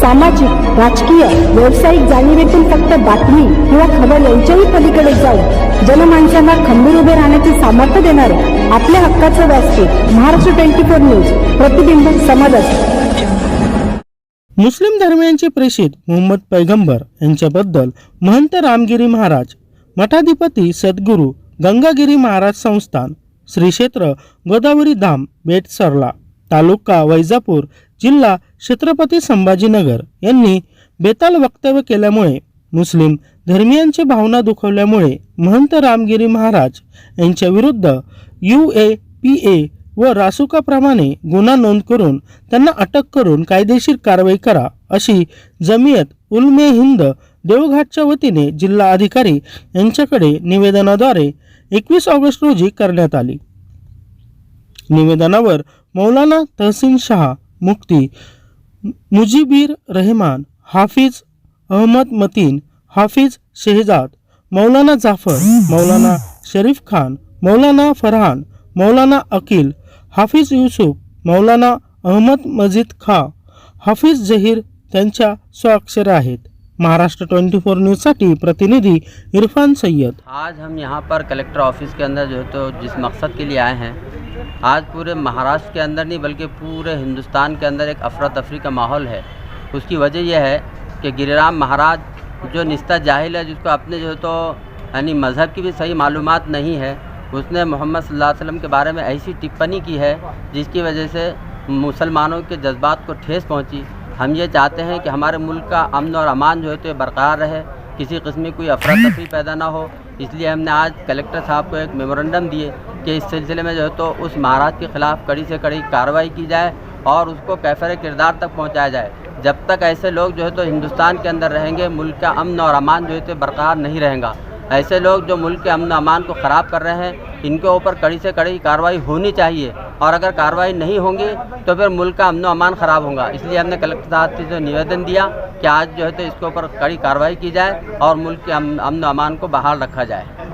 सामाजिक राजकीय व्यावसायिक जाणीवेतून फक्त बातमी किंवा खबर यांच्याही पलीकडे जाऊन जनमानसांना खंबीर उभे राहण्याचे सामर्थ्य देणारे आपल्या हक्काचं व्यासपीठ महाराष्ट्र ट्वेंटी फोर न्यूज प्रतिबिंब समाजात मुस्लिम धर्मियांचे प्रेषित मुहम्मद पैगंबर यांच्याबद्दल महंत रामगिरी महाराज मठाधिपती सद्गुरू गंगागिरी महाराज संस्थान श्री क्षेत्र गोदावरी धाम बेटसरला. तालुका वैजापूर जिल्हा छत्रपती संभाजीनगर यांनी बेताल वक्तव्य केल्यामुळे मुस्लिम धर्मियांची भावना दुखवल्यामुळे महंत रामगिरी महाराज यांच्या विरुद्ध यू ए पी ए व रासुकाप्रमाणे गुन्हा नोंद करून त्यांना अटक करून कायदेशीर कारवाई करा अशी जमियत उलमे हिंद देवघाटच्या वतीने जिल्हा अधिकारी यांच्याकडे निवेदनाद्वारे एकवीस ऑगस्ट रोजी करण्यात आली. निवेदनावर मौलाना तहसीन शाह मुक्ती मुजीबीर रहमान हाफिज अहमद मतीन हाफिज शेहजाद मौलाना जाफर मौलाना शरीफ खान मौलाना फरहान मौलाना अकील हाफिज युसुफ मौलाना अहमद मजिद खा हाफिज जहीर त्यांच्या स्वाक्षर आहेत. महाराष्ट्र ट्वेंटी फोर न्यूजसाठी प्रतिनिधी इरफान सय्यद. आज हम यहाँ पर कलेक्टर ऑफिस के अंदर जो है तो जिस मकसद के लिए आए हैं آج پورے مہاراشٹر کے اندر نہیں بلکہ پورے ہندوستان کے اندر ایک افراتفری کا ماحول ہے۔ اس کی وجہ یہ ہے کہ گری رام مہاراج جو نستہ جاہل ہے، جس کو اپنے جو تو یعنی مذہب کی بھی صحیح معلومات نہیں ہے، اس نے محمد صلی اللہ علیہ وسلم کے بارے میں ایسی ٹپنی کی ہے جس کی وجہ سے مسلمانوں کے جذبات کو ٹھیس پہنچی۔ ہم یہ چاہتے ہیں کہ ہمارے ملک کا امن اور امان جو ہے تو یہ برقرار رہے، کسی قسم کی کوئی افراتفری پیدا نہ ہو۔ اس لیے ہم نے آج کلیکٹر صاحب کو ایک میمورنڈم دیے۔ कि इस सिलसिले में जो है तो उस महाराज के ख़िलाफ़ कड़ी से कड़ी कार्रवाई की जाए और उसको कैफर किरदार तक पहुँचाया जाए। जब तक ऐसे लोग जो है तो हिंदुस्तान के अंदर रहेंगे, मुल्क का अमन और अमान जो है तो बरकरार नहीं रहेगा। ऐसे लोग जो मुल्क के अमन अमान को ख़राब कर रहे हैं, इनके ऊपर कड़ी से कड़ी कार्रवाई होनी चाहिए और अगर कार्रवाई नहीं होगी तो फिर मुल्क का अमन अमान ख़राब होगा। इसलिए हमने कलेक्टर साहब से जो निवेदन दिया कि आज जो है तो इसके ऊपर कड़ी कार्रवाई की जाए और मुल्क के अमन अमन को बहाल रखा जाए।